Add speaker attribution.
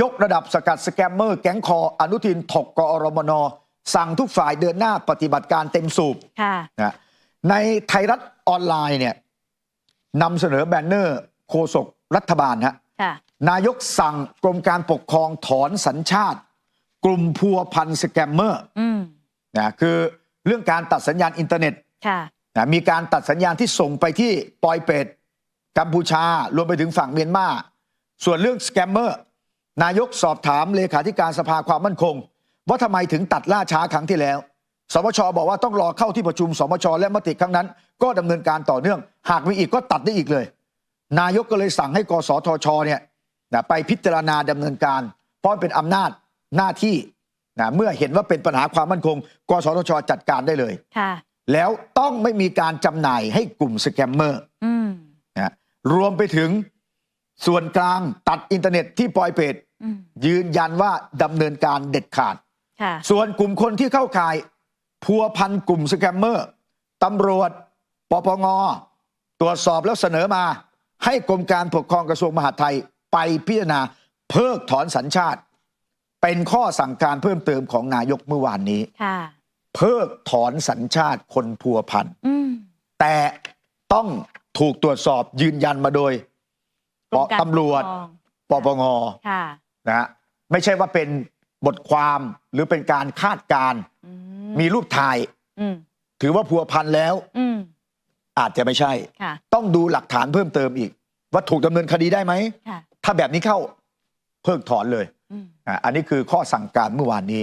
Speaker 1: ยกระดับสกัดสแกมเมอร์แก๊งคออนุทินถกกอรมน สั่งทุกฝ่ายเดินหน้าปฏิบัติการเต็มสูบ
Speaker 2: ค่ะ
Speaker 1: นะในไทยรัฐออนไลน์เนี่ยนำเสนอแบนเนอร์โฆษกรัฐบาลฮะ
Speaker 2: ค่ะ
Speaker 1: นายกสั่งกรมการปกครองถอนสัญชาติ กลุ่มพัวพันสแกมเมอร์
Speaker 2: อืม
Speaker 1: นะคือเรื่องการตัดสัญญาณอินเทอร์เน็ต
Speaker 2: ค่ะ
Speaker 1: นะมีการตัดสัญญาณที่ส่งไปที่ปอยเป็ดกัมพูชารวมไปถึงฝั่งเมียนมาส่วนเรื่องสแกมเมอร์ นายกสอบถามเลขาธิการสภาความมั่นคง ว่าทำไมถึงตัดล่าช้าครั้งที่แล้วสมชบอกว่าต้องรอเข้าที่ประชุมสมชและมติครั้งนั้น ก็ดำเนินการต่อเนื่อง หากมีอีกก็ตัดได้อีกเลย นายกก็เลยสั่งให้กสทชเนี่ยนะไปพิจารณาดำเนินการ เพราะมันเป็นอำนาจหน้าที่นะเมื่อเห็นว่าเป็นปัญหาความมั่นคง กสทชจัดการได้เลย
Speaker 2: ค่ะ
Speaker 1: แล้วต้องไม่มีการจำหน่ายให้กลุ่มสแกมเมอร์
Speaker 2: อืม
Speaker 1: นะรวมไปถึงส่วนกลางตัดอินเทอร์เน็ตที่ปลอยเป็ด
Speaker 2: อืม
Speaker 1: ยืนยันว่าดำเนินการเด็ดขาด
Speaker 2: ค่ะ
Speaker 1: ส่วนกลุ่มคนที่เข้าข่าย พัวพันกลุ่มสแกมเมอร์ตำรวจ ปปง ตรวจสอบแล้วเสนอมา ให้กรมการปกครองกระทรวงมหาดไทยไปพิจารณาเพิกถอนสัญชาติ เป็นข้อสั่งการเพิ่มเติมของนายกเมื่อวานนี้
Speaker 2: ค่ะ
Speaker 1: เพิกถอนสัญชาติคนพัวพัน
Speaker 2: อืม
Speaker 1: แต่ต้องถูกตรวจสอบยืนยันมาโดย
Speaker 2: กรมการ
Speaker 1: ตำรวจ
Speaker 2: ปกคอง
Speaker 1: ปปง
Speaker 2: ค่ะ
Speaker 1: นะฮะไม่ใช่ว่าเป็นบทความหรือเป็นการคาดการณ์
Speaker 2: อื
Speaker 1: มีรูปถ่าย
Speaker 2: อืม
Speaker 1: ถือว่าพัวพันแล้ว
Speaker 2: อืม
Speaker 1: อาจจะไม่ใช่
Speaker 2: ค่ะ
Speaker 1: ต้องดูหลักฐานเพิ่มเติมอีก ว่าถูกดำเนินคดีได้ไหม
Speaker 2: ค่ะ
Speaker 1: ถ้าแบบนี้เข้าเพิกถอนเลย
Speaker 2: อืม
Speaker 1: อะอันนี้คือข้อสั่งการเมื่อวานนี้